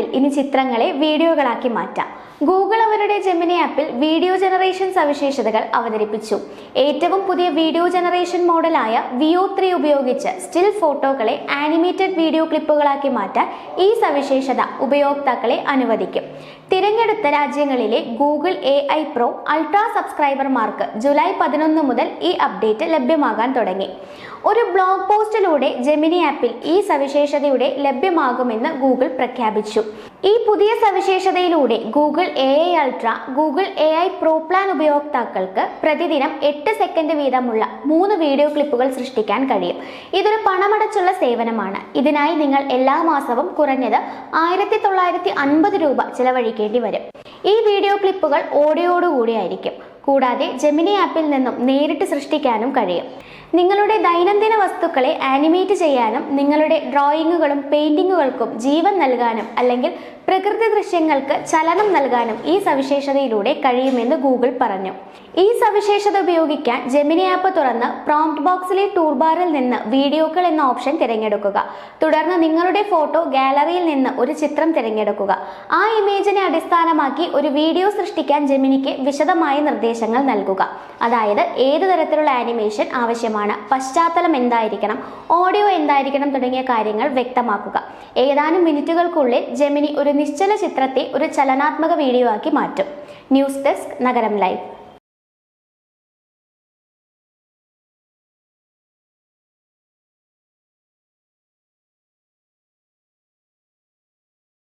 ആപ്പിൽ ഇനി ചിത്രങ്ങളെ വീഡിയോകളാക്കി മാറ്റാം. ഗൂഗിൾ അവരുടെ ജെമിനി ആപ്പിൽ വീഡിയോ ജനറേഷൻ സവിശേഷതകൾ അവതരിപ്പിച്ചു. ഏറ്റവും പുതിയ വീഡിയോ ജനറേഷൻ മോഡലായ വിയോ ത്രീ ഉപയോഗിച്ച് സ്റ്റിൽ ഫോട്ടോകളെ ആനിമേറ്റഡ് വീഡിയോ ക്ലിപ്പുകളാക്കി മാറ്റാൻ ഈ സവിശേഷത ഉപയോക്താക്കളെ അനുവദിക്കും. തിരഞ്ഞെടുത്ത രാജ്യങ്ങളിലെ Google A I pro ultra സബ്സ്ക്രൈബർമാർക്ക് July പതിനൊന്ന് മുതൽ ഈ അപ്ഡേറ്റ് ലഭ്യമാകാൻ തുടങ്ങി. ഒരു ബ്ലോഗ് പോസ്റ്റിലൂടെ ജെമിനി ആപ്പിൽ ഈ സവിശേഷതയുടെ ലഭ്യമാകുമെന്ന് ഗൂഗിൾ പ്രഖ്യാപിച്ചു. ഈ പുതിയ സവിശേഷതയിലൂടെ Google A I ultra Google A I pro plan ഉപയോക്താക്കൾക്ക് പ്രതിദിനം എട്ട് സെക്കൻഡ് വീതമുള്ള മൂന്ന് വീഡിയോ ക്ലിപ്പുകൾ സൃഷ്ടിക്കാൻ കഴിയും. ഇതൊരു പണമടച്ചുള്ള സേവനമാണ്. ഇതിനായി നിങ്ങൾ എല്ലാ മാസവും കുറഞ്ഞത് ആയിരത്തി തൊള്ളായിരത്തി അൻപത് രൂപ ചിലവഴിക്കേണ്ടി വരും. ഈ വീഡിയോ ക്ലിപ്പുകൾ ഓഡിയോടുകൂടിയായിരിക്കും കൂടാതെ ജെമിനി ആപ്പിൽ നിന്നും നേരിട്ട് സൃഷ്ടിക്കാനും കഴിയും. നിങ്ങളുടെ ദൈനംദിന വസ്തുക്കളെ ആനിമേറ്റ് ചെയ്യാനും നിങ്ങളുടെ ഡ്രോയിങ്ങുകളും പെയിന്റിങ്ങുകൾക്കും ജീവൻ നൽകാനും അല്ലെങ്കിൽ പ്രകൃതി ദൃശ്യങ്ങൾക്ക് ചലനം നൽകാനും ഈ സവിശേഷതയിലൂടെ കഴിയുമെന്ന് ഗൂഗിൾ പറഞ്ഞു. ഈ സവിശേഷത ഉപയോഗിക്കാൻ ജെമിനി ആപ്പ് തുറന്ന് പ്രോംപ്റ്റ് ബോക്സിലെ ടൂൾബാറിൽ നിന്ന് വീഡിയോകൾ എന്ന ഓപ്ഷൻ തിരഞ്ഞെടുക്കുക. തുടർന്ന് നിങ്ങളുടെ ഫോട്ടോ ഗാലറിയിൽ നിന്ന് ഒരു ചിത്രം തിരഞ്ഞെടുക്കുക. ആ ഇമേജിനെ അടിസ്ഥാനമാക്കി ഒരു വീഡിയോ സൃഷ്ടിക്കാൻ ജെമിനിക്ക് വിശദമായ നിർദ്ദേശങ്ങൾ നൽകുക. അതായത് ഏത് തരത്തിലുള്ള ആനിമേഷൻ ആവശ്യമാണ് പശ്ചാത്തലം എന്തായിരിക്കണം? ഓഡിയോ എന്തായിരിക്കണം തുടങ്ങിയ കാര്യങ്ങൾ വ്യക്തമാക്കുക. ഏതാനും മിനിറ്റുകൾക്കുള്ളിൽ ജെമിനി ഒരു നിശ്ചല ചിത്രത്തെ ഒരു ചലനാത്മക വീഡിയോ ആക്കി മാറ്റും. ന്യൂസ് ഡെസ്ക് നഗരം ലൈവ്.